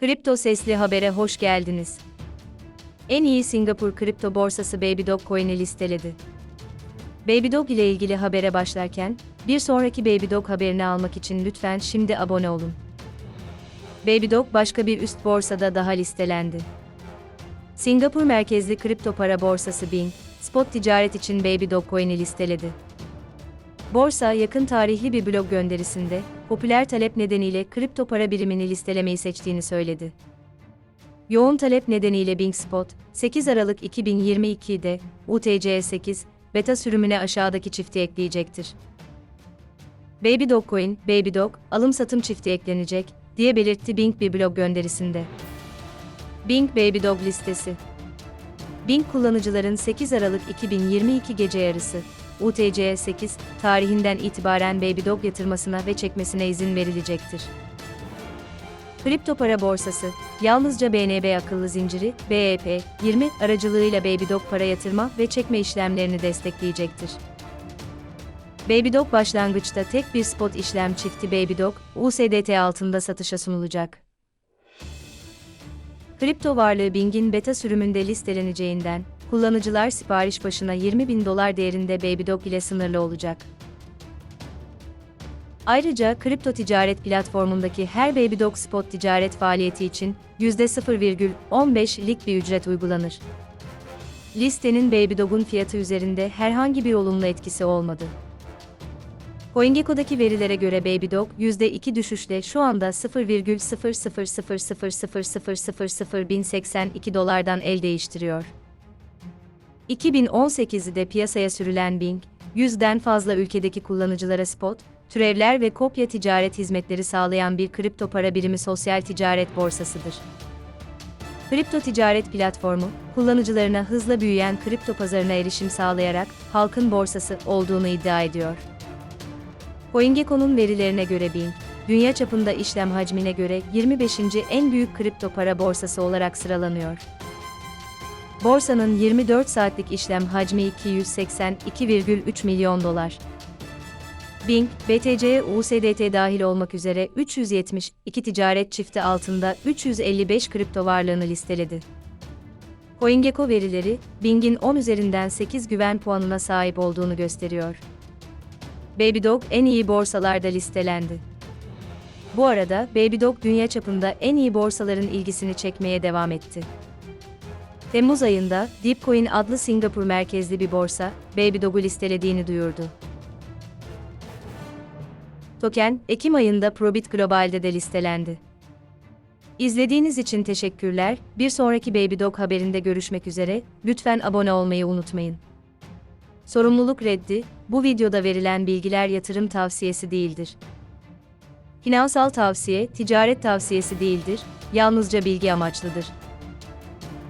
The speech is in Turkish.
Kripto Sesli Haber'e hoş geldiniz. En iyi Singapur kripto borsası Babydog Coin'i listeledi. Babydog ile ilgili habere başlarken, bir sonraki Babydog haberini almak için lütfen şimdi abone olun. Babydog başka bir üst borsada daha listelendi. Singapur merkezli kripto para borsası Bing, spot ticaret için Babydog Coin'i listeledi. Borsa, yakın tarihli bir blog gönderisinde, popüler talep nedeniyle kripto para birimini listelemeyi seçtiğini söyledi. Yoğun talep nedeniyle Bing Spot, 8 Aralık 2022'de UTC-8 beta sürümüne aşağıdaki çifti ekleyecektir. Baby Dogecoin, Baby Dog, alım-satım çifti eklenecek, diye belirtti Bing bir blog gönderisinde. Bing Baby Dog listesi Bing kullanıcıların 8 Aralık 2022 gece yarısı, UTC-8 tarihinden itibaren Babydog yatırmasına ve çekmesine izin verilecektir. Kripto para borsası, yalnızca BNB akıllı zinciri, BEP, 20 aracılığıyla Babydog para yatırma ve çekme işlemlerini destekleyecektir. Babydog başlangıçta tek bir spot işlem çifti Babydog, USDT altında satışa sunulacak. Kripto varlığı Bing'in beta sürümünde listeleneceğinden, kullanıcılar sipariş başına 20 bin dolar değerinde Babydog ile sınırlı olacak. Ayrıca kripto ticaret platformundaki her Babydog spot ticaret faaliyeti için %0,15'lik bir ücret uygulanır. Listenin Babydog'un fiyatı üzerinde herhangi bir olumlu etkisi olmadı. CoinGecko'daki verilere göre Babydog %2 düşüşle şu anda 0,00000001082 dolardan el değiştiriyor. 2018'de piyasaya sürülen Bing, yüzden fazla ülkedeki kullanıcılara spot, türevler ve kopya ticaret hizmetleri sağlayan bir kripto para birimi sosyal ticaret borsasıdır. Kripto ticaret platformu, kullanıcılarına hızla büyüyen kripto pazarına erişim sağlayarak halkın borsası olduğunu iddia ediyor. CoinGecko'nun verilerine göre Bing, dünya çapında işlem hacmine göre 25. en büyük kripto para borsası olarak sıralanıyor. Borsanın 24 saatlik işlem hacmi 282,3 milyon dolar. Bing, BTC, USDT dahil olmak üzere 372 ticaret çifti altında 355 kripto varlığını listeledi. CoinGecko verileri, Bing'in 10 üzerinden 8 güven puanına sahip olduğunu gösteriyor. Babydog en iyi borsalarda listelendi. Bu arada Babydog dünya çapında en iyi borsaların ilgisini çekmeye devam etti. Temmuz ayında Deepcoin adlı Singapur merkezli bir borsa, Babydog'u listelediğini duyurdu. Token, Ekim ayında Probit Global'de de listelendi. İzlediğiniz için teşekkürler. Bir sonraki Babydog haberinde görüşmek üzere. Lütfen abone olmayı unutmayın. Sorumluluk reddi, bu videoda verilen bilgiler yatırım tavsiyesi değildir. Finansal tavsiye, ticaret tavsiyesi değildir, yalnızca bilgi amaçlıdır.